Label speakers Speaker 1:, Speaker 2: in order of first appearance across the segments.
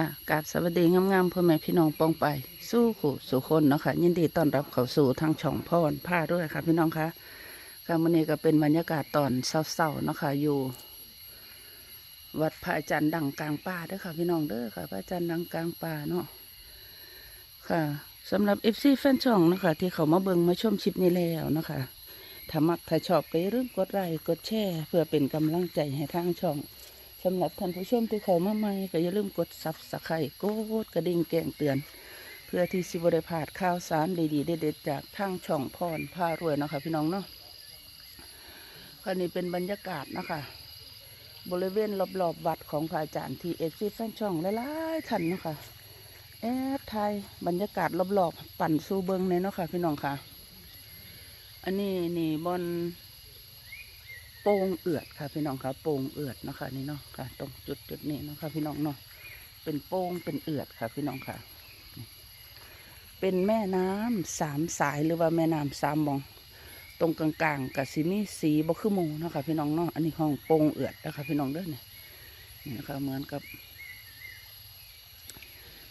Speaker 1: ค่ะกาบสวัสดีงามๆพ่อแม่พี่น้องปองไป สู้ขู่สู่คนเนาะค่ะยินดีต้อนรับเข้าสู่ทางช่องพ่อนผ้าด้วยค่ะ พี่น้องคะค่ะวันนี้ก็เป็นบรรยากาศตอนเศร้าๆเนาะค่ะอยู่ วัดพระอาจารย์ดังกลางป่าเด้อค่ะ พี่น้องเด้อค่ะ พระอาจารย์ดังกลางป่าเนาะค่ะสำหรับเอฟซีแฟนช่องนะคะที่เขามาเบิงมาชมคลิปนี้แล้วนะคะถ้ามักถ้าชอบก็อย่าลืมกดไลค์กดแชร์เพื่อเป็นกำลังใจให้ทางช่อง สำหรับท่านผู้ชมที่เขามาใหม่ก็อย่าลืมกดซับสไครต์กดกระดิ่งแจ้งเตือน เพื่อที่สิบได้พลาดข่าวสารดีๆเด็ดๆจากทางช่องพรพารวยเนาะคะพี่น้องเนาะคันนี้เป็นบรรยากาศนะคะบริเวณรอบๆวัดของพระอาจารย์ที่เอฟซีแฟนช่องหลายๆท่านเนาะค่ะแอบไทยบรรยากาศรอบๆปั่นซูเบิงเลยเนาะค่ะพี่น้องค่ะ อันนี้นี่บอน โป่งเอือดค่ะพี่น้องค่ะโป่งเอือดนะคะนี่เนาะค่ะ ตรงจุดจุดนี้นะคะพี่น้องเนาะเป็นโป่งเป็นเอือดค่ะพี่น้องค่ะ เป็นแม่น้ำสามสายหรือว่าแม่น้ำสามมอง ตรงกลางๆกับสีมีสีบกคือมูนะคะพี่น้องเนาะอันนี้ห้องโป่งเอือดนะคะพี่น้องเด้อเนี่ยนี่นะคะเหมือนกับ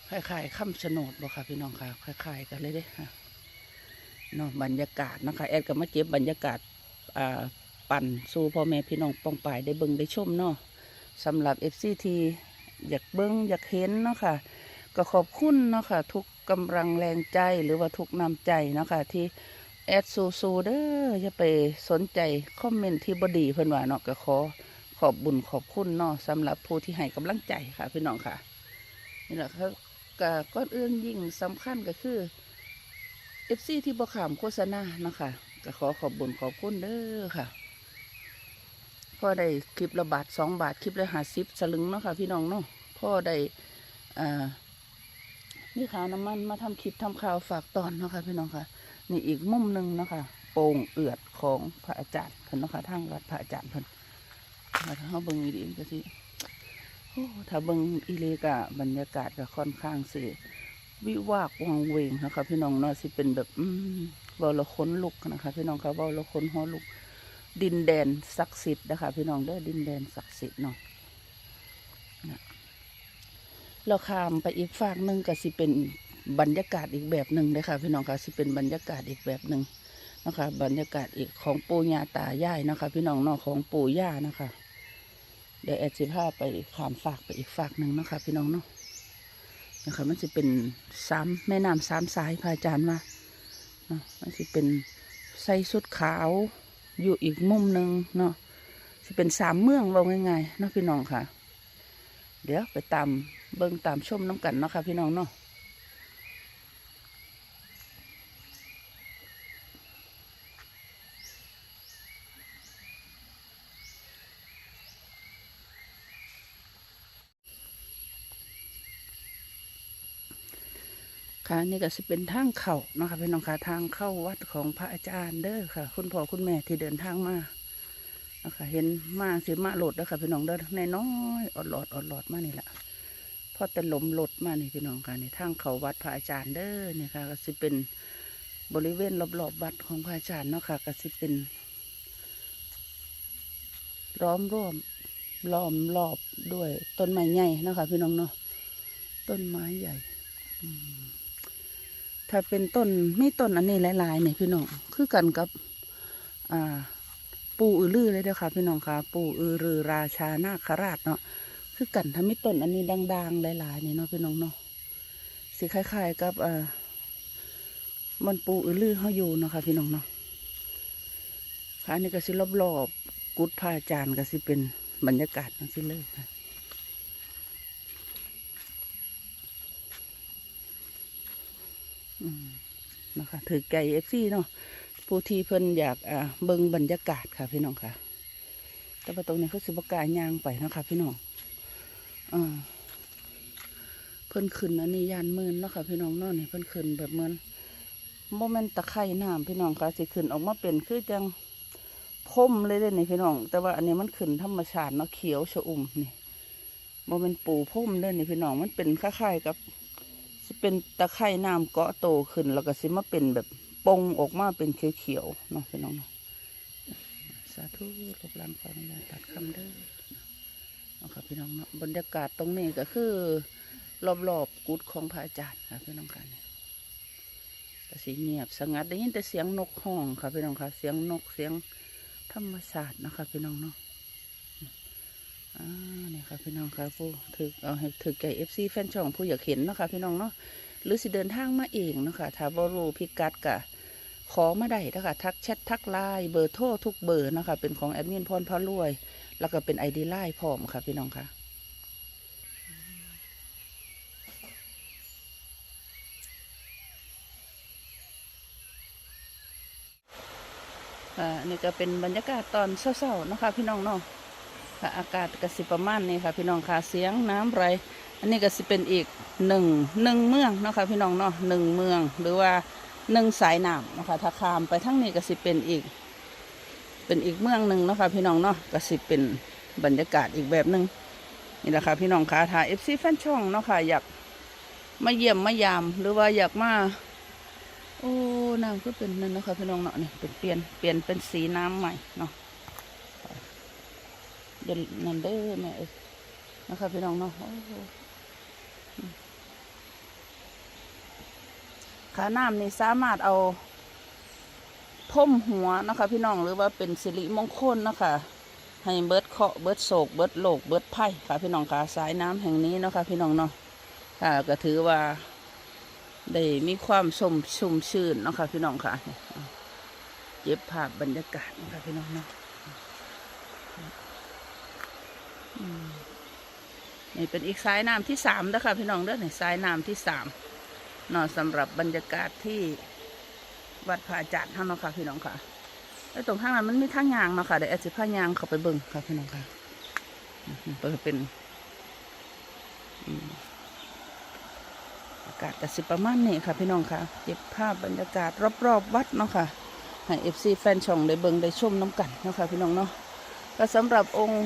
Speaker 1: คล้ายๆคำชะโนดบ่ค่ะพี่น้องค่ะคล้ายๆกันเลยเด้อค่ะเนาะบรรยากาศนะคะ แอดก็มาเก็บบรรยากาศอ่า ปั่นสู่พ่อแม่พี่น้องป้องปายได้เบิ่งได้ชมเนาะสำหรับ FCT อยากเบิ่งอยากเห็นเนาะค่ะ ก็ขอบคุณเนาะค่ะ ทุกกำลังแรงใจหรือว่าทุกนำใจเนาะค่ะ ที่แอดซูซูเด้ออย่าไปสนใจคอมเมนต์ที่บดีเพิ่นว่าเนาะก็ขอขอบบุญขอบคุณเนาะสำหรับผู้ที่ให้กำลังใจค่ะพี่น้องค่ะนี่แหละครับก็ก้อนอื่นยิ่งสำคัญก็คือ FC ที่บ่ขามโฆษณาเนาะค่ะก็ขอขอบบุญขอบคุณเด้อค่ะ พ่อได้คลิปละบาทสองบาทคลิปละหาสิบสลึงเนาะค่ะพี่น้องเนาะพ่อได้อ่านี่ขาวน้ำมันมาทำคลิปทำข่าวฝากตอนเนาะค่ะพี่น้องค่ะนี่อีกมุมหนึ่งเนาะค่ะโป่งเอือดของพระอาจารย์เพิ่นเนาะค่ะทางวัดพระอาจารย์เพิ่นมาถ้าเขาเบิ่งดีๆก็สิโอ้ถ้าเบิ่งอีเลกะบรรยากาศก็ค่อนข้างสิวิวากวังเวงนะคะพี่น้องเนาะสิเป็นแบบอืมเบาละค้นลุกนะคะพี่น้องค่ะเบาละค้นหัวลุก ดินแดนศักดิ์สิทธิ์นะคะพี่น้องเด้อดินแดนศักดิ์สิทธิ์เนาะเราข้ามไปอีกฝากหนึ่งก็สิเป็นบรรยากาศอีกแบบหนึ่งเลยค่ะ พี่น้องค่ะสิเป็นบรรยากาศอีกแบบหนึ่งนะคะ บรรยากาศอีกของปู่ย่าตายายนะคะ พี่น้องเนาะของปู่ย่านะคะ เดี๋ยวแอดสิพาไปข้ามฝากไปอีกฝากหนึ่งนะคะ พี่น้องเนาะนะคะมันจะเป็นสามแม่น้ำสามสายพระอาจารย์มาเนาะมันจะเป็นใส่สุดขาว อยู่อีกมุมหนึ่งเนาะจะเป็นสามเมืองว่าง่ายๆเนาะพี่น้องค่ะ เดี๋ยวไปตามเบิ่งตามชมน้ำกันเนาะค่ะพี่น้องเนาะ ค่ะนี่ก็จะเป็นทางเข้านะคะพี่น้องค่ะทางเข้าวัดของพระอาจารย์เด้อค่ะ คุณพ่อคุณแม่ที่เดินทางมานะคะเห็นมาสิมาโหลดเด้อค่ะพี่น้องเด้อในน้อยอดหลอดอดหลอดมานี่แหละพอแต่ลมหลดมานี่พี่น้องค่ะในทางเขาวัดพระอาจารย์เด้อเนี่ยค่ะก็สิเป็นบริเวณรอบๆวัดของพระอาจารย์เนาะค่ะก็สิเป็นล้อมร่วมล้อมรอบด้วยต้นไม้ใหญ่เนาะค่ะพี่น้องเนาะต้นไม้ใหญ่ อืม ถ้าเป็นต้นมีต้นอันนี้หลายๆเนี่ยพี่น้องคือกันกับ อ่า ปู่อือลือเลยเด้อค่ะ พี่น้องค่ะปู่อือรือราชานาคราชเนาะคือกันถ้ามีต้นอันนี้ดังๆหลายๆเนี่ยเนาะพี่น้องเนาะสิคล้ายๆกับอ่ามันปู่อือลือเขาอยู่เนาะค่ะ พี่น้องเนาะค่ะอันนี้ก็สิรอบๆกุดพระอาจารย์ก็สิเป็นบรรยากาศนั่นสิเลยค่ะ อืม นะคะถือไก่เอฟซีเนาะผู้ที่เพิ่นอยากอ่าเบิ่งบรรยากาศค่ะพี่น้องค่ะ แต่ว่าตรงนี้เขาสิบกายย่างไปนะคะพี่น้องอ่าเพิ่นขึ้นอันนี้ยานมื่นเนาะค่ะพี่น้องนาะนี่เพิ่นขึ้นแบบเหมือนโมเมนตะไคร่น้ำพี่น้องค่ะสิขึ้นออกมาเป็นคือจังพรมเลยเด้นี่พี่น้อง แต่ว่าอันนี้มันขึ้นธรรมชาติเนาะเขียวชอุ่มนี่โมเมนปูพรมเลยนี่พี่น้องมันเป็นคล้ายๆกับ เป็นตะไคร่น้ำเกาะโตขึ้น แล้วก็สิมาเป็นแบบปงออกมาเป็นเขียวๆเนาะพี่น้องเนาะสาธุลบลังฟังยาตัดคำเด้อเอาค่ะพี่น้องเนาะบรรยากาศตรงนี้ก็คือ รอบๆกุดของพระอาจารย์ค่ะพี่น้องค่ะเนี่ยก็สีเงียบสงัดได้ยินแต่เสียงนกห้องค่ะพี่น้องค่ะเสียงนกเสียงธรรมศาสตร์นะคะพี่น้องเนาะ อ่านี่ค่ะพี่น้องค่ะผู้ถือเอาให้ถือแก่เอฟซีแฟนช่องผู้อยากเห็นเนาะคะพี่น้องเนาะหรือสิเดินทางมาเองเนาะค่ะถ้าบรูพิกัดกะขอมาได้นะคะทักแชททักไลน์เบอร์โทรทุกเบอร์นะคะเป็นของแอดมินพรพารวย แล้วก็เป็นไอดีไลน์พร้อมค่ะพี่น้องค่ะค่ะอันนี่ก็เป็นบรรยากาศตอนเศร้าๆนะคะพี่น้องเนาะ ค่ะ อากาศก็สิประมาณนี้ค่ะ พี่น้องค่ะเสียงน้ำไหลอันนี้ก็สิเป็นอีกหนึ่งหนึ่งเมืองเนาะค่ะพี่น้องเนาะหนึ่งเมืองหรือว่าหนึ่งสายน้ำเนาะคะถ้าข้ามไปทั้งนี้ก็สิเป็นอีก เป็นอีกเมืองหนึ่งเนาะค่ะพี่น้องเนาะก็สิเป็นบรรยากาศอีกแบบหนึ่งนี่แหละค่ะพี่น้องค่ะถ้าเอฟซีแฟนช่องเนาะค่ะอยากมาเยี่ยมมายามหรือว่าอยากมาโอ้น้ำก็เป็นนั่นนะคะพี่น้องเนาะนี่เป็นเปลี่ยนเปลี่ยนเป็นสีน้ำใหม่เนาะ เดี๋ยวนั่นเด้อแม่เอ้ยนะคะพี่น้องเนาะโอ้โหอืมขาน้ำนี่สามารถเอาพ่มหัวนะคะ พี่น้องหรือว่าเป็นสิริมงคลนะคะให้เบิดเคาะเบิดโศกเบิดโลกเบิดไพ่ค่ะพี่น้องค่ะสายน้ำแห่งนี้นะคะพี่น้องเนาะค่ะก็ถือว่าได้มีความชมชุ่มชื่นนะคะพี่น้องค่ะเก็บภาพบรรยากาศนะคะพี่น้องเนาะอืม นี่เป็นอีกสายน้ำที่สามนะคะพี่น้องเด้อนี่สายน้ำที่สามเนาะสำหรับบรรยากาศที่วัดพระอาจารย์ท่านเนาะค่ะพี่น้องค่ะแล้วตรงข้างนั้นมันมีทางยางเนาะค่ะเดี๋ยวแอดสิพายางเข้าไปเบิ่งค่ะพี่น้องค่ะเปิดเป็นอากาศกสิประมาณนี้ค่ะพี่น้องค่ะเก็บภาพบรรยากาศรอบๆวัดเนาะค่ะให้เอฟซีแฟนช่องได้เบิ่งได้ชมน้ำกันเนาะค่ะพี่น้องเนาะก็สำหรับองค์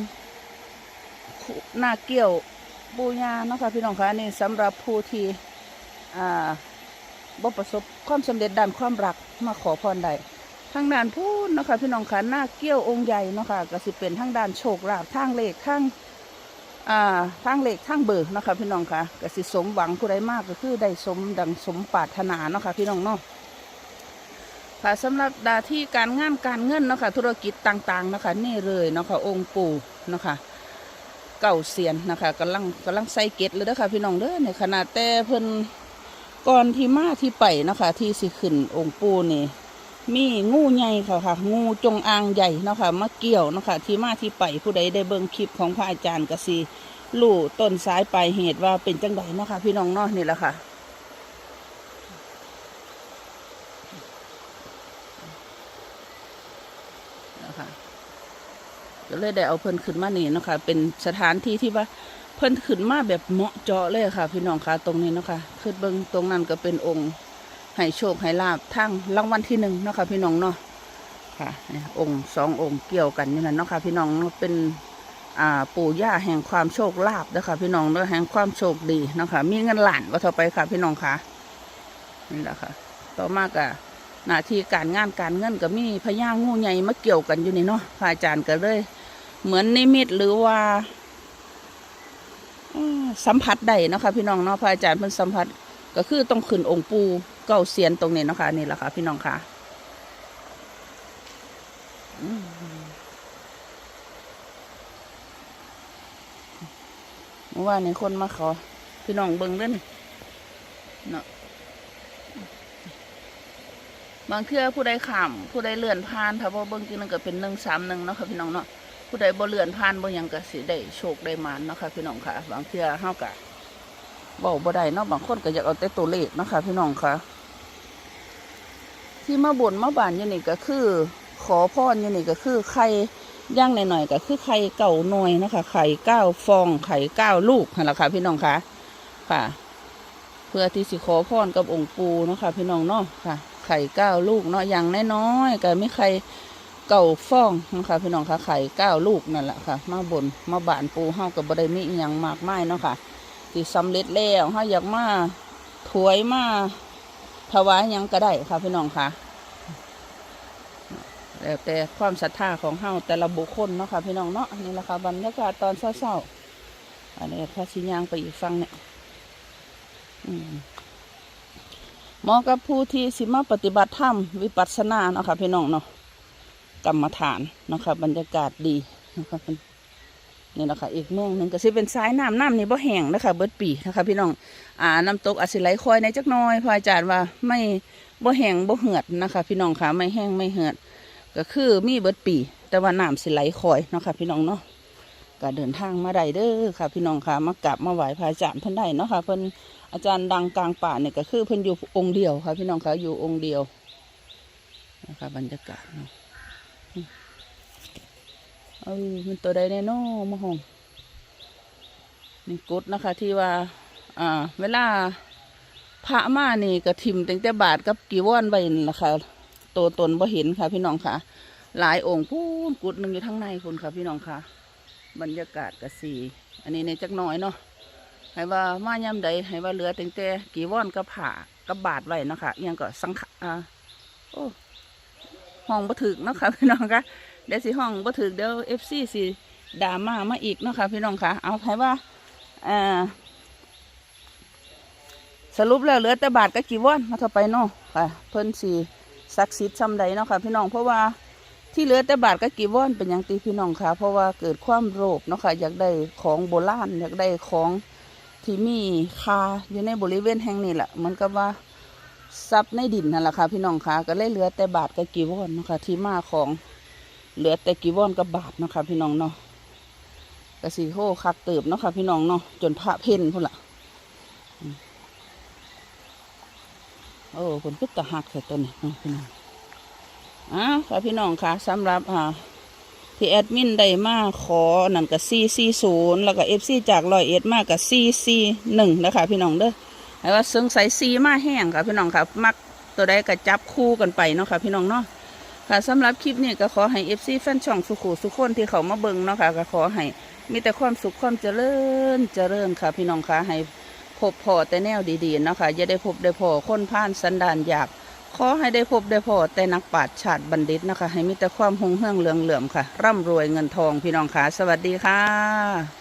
Speaker 1: หน้าเกี่ยวปูญาเนาะค่ะพี่น้องค่ะอันนี่สำหรับผู้ที่อ่าบ่ประสบความสำเร็จด้านความรักมาขอพรได้ทางด้านพูดเนาะค่ะพี่น้องค่ะหน้าเกี่ยวองค์ใหญ่เนาะค่ะก็สิเป็นทางด้านโชคลาภทางเลขทางอ่าทางเลขทางเบอร์เนาะคะพี่น้องค่ะกสิสมหวังผู้ใดมากก็คือได้สมดังสมปรารถนาเนาะค่ะพี่น้องเนาะค่ะสำหรับดาที่การงานการเงินเนาะค่ะธุรกิจต่างๆเนาะค่ะนี่เลยเนาะค่ะองค์ปู่เนาะค่ะ เก่าเสียนนะคะกำลังกำลังใส่เกตเลยเด้อค่ะพี่น้องเด้อในขนาดแต่เพิ่นก่อนที่มาที่ไปนะคะ ที่สิขึ้นองค์ปูนี่มีงูใหญ่ค่ะค่ะ งูจงอางใหญ่นะคะมาเกี่ยวนะคะ ที่มาที่ไปผู้ใดได้เบิ่งคลิปของพระอาจารย์กสีลู่ต้นสายปลายเหตุว่าเป็นจังไดนะคะพี่น้องเนาะนี่แหละค่ะ ก็เลยได้เอาเพิ่นขึ้นมานี่นะคะเป็นสถานที่ที่ว่าเพิ่นขึ้นมาแบบเหมาะเจาะเลยค่ะ พี่น้องค่ะตรงนี้นะค่ะคือเบิงตรงนั้นก็เป็นองค์ให้โชคให้ลาบทั้งรางวัลที่หนึ่งนะคะพี่น้องเนาะค่ะองค์สององค์เกี่ยวกันอยู่นั่นเนาะค่ะพี่น้องเป็นอ่าปู่ย่าแห่งความโชคลาภนะคะพี่น้องเนาะแห่งความโชคดีนะคะมีเงินหลานว่าต่อไปค่ะ พี่น้องค่ะนี่แหละค่ะ ต่อมากะหน้าที่การงานการเงินก็มีพญางูใหญ่มาเกี่ยวกันอยู่นี่เนาะพระอาจารย์ก็เลย เหมือนนิมิตหรือว่าสัมผัสได้นะคะพี่น้องเนาะพระอาจารย์เพิ่นสัมผัสก็คือต้องขึ้นองค์ปูเก่าเซียนตรงนี้นะคะนี่แหละค่ะพี่น้องค่ะเมื่อวานนี้คนมาขอพี่น้องเบิ้งเด้วยนี่เนาะบางเทื่อผู้ใดขามผู้ใดเลื่อนผ่านถ้าบ่าเบิ้งจริงนั่นก็เป็นหนึ่งสามหนึ่งเนาะค่ะพี่น้องเนาะ ผู้ใดบ่เลื่อนผ่านบ่ยังก็สิได้โชคได้มานเนาะค่ะพี่น้องค่ะ บางเทื่อเฮากะบอกบ่ได้เนาะบางคนก็อยากเอาแต่ตัวเลขเนาะคะพี่น้องค่ะ ที่มาบ่นมาบานอยู่นี่ก็คือ ขอพรอยู่นี่ก็คือไข่ย่างหน่อยๆก็คือไข่เก่าหน่อยนะคะไข่เก้าฟองไข่เก้าลูกนั่นแหละค่ะพี่น้องค่ะค่ะ เพื่อที่สิขอพรกับองค์ปูเนาะค่ะพี่น้องเนาะค่ะ ไข่เก้าลูกเนาะอย่างน้อยๆก็ไม่ไข่ เก่าฟ้องนะคะพี่น้องคะไข่เก้าลูกนั่นแหละค่ะ มาบนมาบานปูเฮากับบ่ได้มีอหยังมากมายเนาะค่ะที่สำเร็จแล้วเฮาอยากมาถวยมาถวายยังก็ได้ค่ะพี่น้องค่ะแล้วแต่ความศรัทธาของเฮาแต่ละบุคคลเนาะค่ะพี่น้องเนาะนี่แหละค่ะบรรยากาศตอนเช้าๆอันนี้พระชิญางไปอีกฟังเนี่ยอมเหมาะกับผู้ที่สิมาปฏิบัติธรรมวิปัสสนาเนาะค่ะพี่น้องเนาะ กรรมฐานนะคะ บรรยากาศดีนะคะนี่แหละคะอีกเมืองหนึ่งก็สิเป็นสายน้ำน้ำนี่บ่แห้งนะคะเบิดปีนะคะพี่น้องอ่าน้ำตกอาจสิไหลคอยในจักน้อยพระอาจารย์ว่าไม่บ่แห้งบ่เหือดนะคะ พี่น้องค่ะไม่แห้งไม่เหือด ก็คือมีเบิดปี แต่ว่าน้ำสิไหลคอยนะคะพี่น้องเนาะก็เดินทางมาได้เด้อค่ะ พี่น้องค่ะมากราบมาไหว้พระอาจารย์เพิ่นได้เนาะค่ะเพิ่นอาจารย์ดังกลางป่าเนี่ยก็คือเพิ่นอยู่องค์เดียวค่ะ พี่น้องค่ะอยู่องค์เดียวนะคะบรรยากาศเนาะ ออมันตัวใดแน่นอมาหองนี่กุดนะคะ ที่ว่า อ่า เวลาพระมานี่ก็ทิมตั้งแต่บาทกับกีวอนไว้นั่นล่ะคะตัวตนบ่เห็นค่ะ พี่น้องค่ะ หลายองค์พูนกุดหนึ่งอยู่ทั้งในคุณค่ะ พี่น้องค่ะ บรรยากาศกระสีอันนี้ในจักน้อยเนาะให้ว่ามาย่ำใดให้ว่าเหลือแตงแต่กีวอนกับผ่ากับบาทไว้นะคะยังก็สังขะอ่าโอ้ห้องบ่ถึกนะคะพี่น้องค่ะ เดี๋ยวสิห้องบ่ถึกเดี๋ยวเอฟซีสิด่ามามาอีกเนาะค่ะพี่น้องค่ะ เอาให้ว่าอ่าสรุปแล้วเหลือแต่บาทกับกี่วอนมาเท่าไปเนาะค่ะ เพิ่นสีศักดิ์สิทธิ์ซำใดเนาะค่ะ พี่น้องเพราะว่าที่เหลือแต่บาทก็กี่วอนเป็นอย่างตีพี่น้องค่ะ เพราะว่าเกิดความโลภเนาะค่ะ อยากได้ของโบราณอยากได้ของที่มีค่าอยู่ในบริเวณแห่งนี้แหละมันก็ว่าทรัพย์ในดินนั่นแหละค่ะ พี่น้องค่ะก็เลยเหลือแต่บาทกับกี่วอนเนาะค่ะที่มาของ เหลือแต่กีวอนกับบาทเนาะค่ะพี่น้องเนาะกระสีโหคักเติบเนาะค่ะพี่น้องเนาะจนพระเพ่นพุ่นละโอ้คนก็ตะหักใส่ตัวนี้เนาะพี่น้องอ่าค่ะพี่น้องค่ะสำหรับอ่าที่แอดมินได้มาขอนั่นกับซีซีศูนย์แล้วก็เอฟซีจากรอยเอ็ดมากับซีซีหนึ่งนะคะพี่น้องเด้อให้ว่าสงสัยซีมาแห้งค่ะพี่น้องค่ะมักตัวใดก็จับคู่กันไปเนาะค่ะพี่น้องเนาะ ค่ะสำหรับคลิปนี้ก็ขอให้เอฟซีแฟนช่องสุขุสุขคนที่เขามาเบิ่งเนาะค่ะก็ขอให้มีแต่ความสุขความเจริญเจริญค่ะ พี่น้องค่ะให้พบพอแต่แนวดีๆเนาะค่ะอย่าได้พบได้พอคนผ่านสันดานอยากขอให้ได้พบได้พอแต่นักปราชญ์ชาติบัณฑิตนะคะ ให้มีแต่ความหงเฮืองเหลืองเหลื่อมค่ะ ร่ำรวยเงินทองพี่น้องค่ะ สวัสดีค่ะ